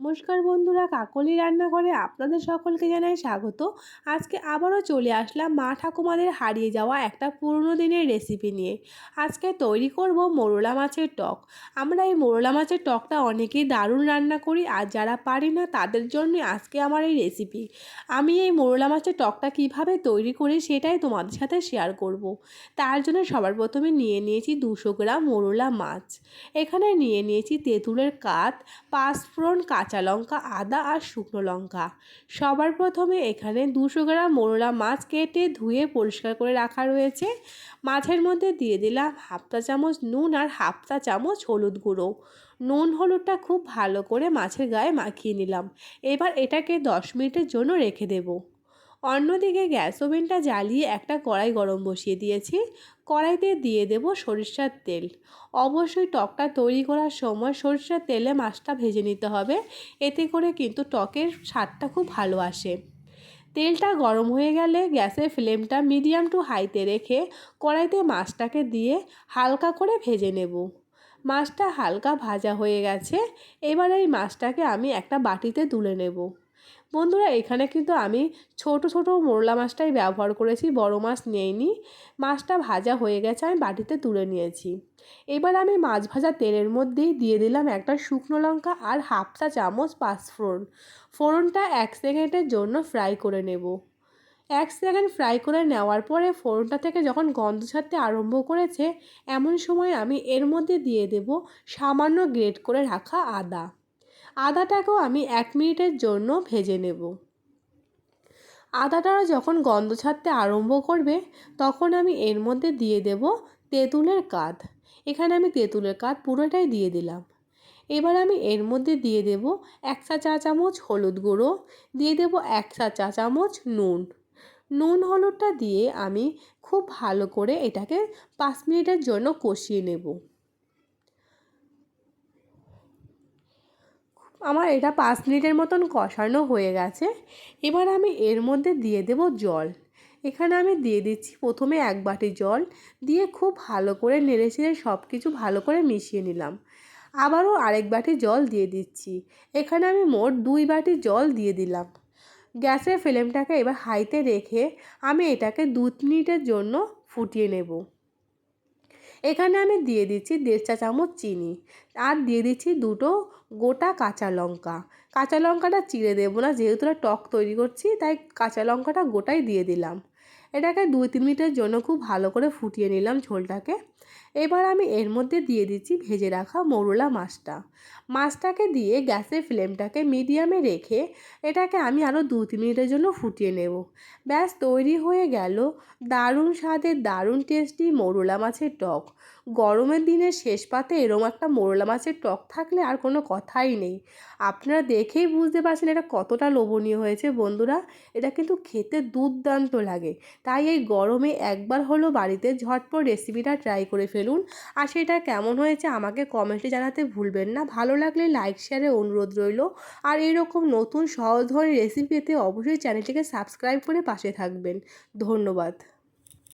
নমস্কার বন্ধুরা, কাকলি রান্নাঘরে আপনাদের সকলকে জানাই স্বাগত। আজকে আবারও চলে আসলাম মা ঠাকুমাদের হারিয়ে যাওয়া একটা পুরনো দিনের রেসিপি নিয়ে। আজকে তৈরি করব মোরলা মাছের টক। আমরা এই মোরলা মাছের টকটা অনেকেই দারুণ রান্না করি আর যারা পারি না তাদের জন্য আজকে আমার এই রেসিপি আমি এই মোরলা মাছের টকটা কীভাবে তৈরি করি সেটাই তোমাদের সাথে শেয়ার করব। তার জন্য সবার প্রথমে নিয়ে নিয়েছি দুশো গ্রাম মোরলা মাছ। এখানে নিয়ে নিয়েছি তেঁতুলের কাত, পাঁচফোড়ন কাঁচা লঙ্কা, আদা আর শুকনো লঙ্কা। সবার প্রথমে এখানে দুশো গ্রাম মোরলা মাছ কেটে ধুয়ে পরিষ্কার করে রাখা রয়েছে। মাছের মধ্যে দিয়ে দিলাম হাফটা চামচ নুন আর হাফটা চামচ হলুদ গুঁড়ো। নুন হলুদটা খুব ভালো করে মাছের গায়ে মাখিয়ে নিলাম। এবার এটাকে দশ মিনিটের জন্য রেখে দেবো। অন্যদিকে গ্যাস ওভেনটা জ্বালিয়ে একটা কড়াই গরম বসিয়ে দিয়েছি। কড়াইতে দিয়ে দেব সরিষার তেল। অবশ্যই টকটা তৈরি করার সময় সরিষার তেলে মাছটা ভেজে নিতে হবে। এতে করে কিন্তু টকের স্বাদটা খুব ভালো আসে। তেলটা গরম হয়ে গেলে গ্যাসের ফ্লেমটা মিডিয়াম টু হাইতে রেখে কড়াইতে মাছটাকে দিয়ে হালকা করে ভেজে নেব। মাছটা হালকা ভাজা হয়ে গেছে। এবার এই মাছটাকে আমি একটা বাটিতে তুলে নেব। বন্ধুরা, এখানে কিন্তু আমি ছোট ছোট মোরলা মাছটাই ব্যবহার করেছি, বড় মাছ নিইনি। মাছটা ভাজা হয়ে গেছে, আমি বাটিতে তুলে নিয়েছি। এবার আমি মাছ ভাজা তেলের মধ্যেই দিয়ে দিলাম একটা শুকনো লঙ্কা আর হাফ চা চামচ পাঁচফোড়ন ফোড়নটা এক সেকেন্ডের জন্য ফ্রাই করে নেব। এক সেকেন্ড ফ্রাই করে নেওয়ার পরে ফোড়নটা থেকে যখন গন্ধ ছাড়তে আরম্ভ করেছে, এমন সময় আমি এর মধ্যে দিয়ে দেব সামান্য গ্রেট করে রাখা আদা। আদাটাকেও আমি এক মিনিটের জন্য ভেজে নেব। আদাটা যখন গন্ধ ছাড়তে আরম্ভ করবে, তখন আমি এর মধ্যে দিয়ে দেব তেঁতুলের কাঁধ এখানে আমি তেঁতুলের কাঁধ পুরোটাই দিয়ে দিলাম। এবার আমি এর মধ্যে দিয়ে দেব এক চা চা চামচ হলুদ গুঁড়ো, দিয়ে দেব এক চা চা চামচ নুন। নুন হলুদটা দিয়ে আমি খুব ভালো করে এটাকে পাঁচ মিনিটের জন্য কষিয়ে নেব। আমার এটা পাঁচ মিনিটের মতন কষানো হয়ে গেছে। এবার আমি এর মধ্যে দিয়ে দেব জল। এখানে আমি দিয়ে দিচ্ছি প্রথমে এক বাটি জল, দিয়ে খুব ভালো করে নেড়ে চেড়ে সব কিছু ভালো করে মিশিয়ে নিলাম। আবারও আরেক বাটি জল দিয়ে দিচ্ছি। এখানে আমি মোট দুই বাটি জল দিয়ে দিলাম। গ্যাসের ফ্লেমটাকে এবার হাইতে রেখে আমি এটাকে দু মিনিটের জন্য ফুটিয়ে নেব। এখানে আমি দিয়ে দিচ্ছি দেড় চা চামচ চিনি আর দিয়ে দিচ্ছি দুটো গোটা কাঁচা লঙ্কা। কাঁচা লঙ্কাটা চিড়ে দেবো না, যেহেতু টক তৈরি করছি, তাই কাঁচা লঙ্কাটা গোটাই দিয়ে দিলাম। এটাকে দুই তিন মিনিটের জন্য খুব ভালো করে ফুটিয়ে নিলাম ঝোলটাকে। এবার আমি এর মধ্যে দিয়ে দিচ্ছি ভেজে রাখা মরুলা মাছটা। মাছটাকে দিয়ে গ্যাসের ফ্লেমটাকে মিডিয়ামে রেখে এটাকে আমি আরও দু তিন মিনিটের জন্য ফুটিয়ে নেব। ব্যাস, তৈরি হয়ে গেল। দারুণ স্বাদের, দারুণ টেস্টি মরুলা মাছের টক। গরমের দিনের শেষ পাতে এরম একটা মোরলা মাছের টক থাকলে আর কোনো কথাই নেই। আপনারা দেখেই বুঝতে পারছেন এটা কতটা লোভনীয় হয়েছে বন্ধুরা। এটা কিন্তু খেতে দুর্দান্ত লাগে। তাই এই গরমে একবার হলো বাড়িতে ঝটপট রেসিপিটা ট্রাই করে ফেলুন। আর সেটা কেমন হয়েছে আমাকে কমেন্টে জানাতে ভুলবেন না। ভালো লাগলে লাইক শেয়ারে অনুরোধ রইল। আর এরকম নতুন সহজ ধরনের রেসিপি পেতে অবশ্যই চ্যানেলটিকে সাবস্ক্রাইব করে পাশে থাকবেন। ধন্যবাদ।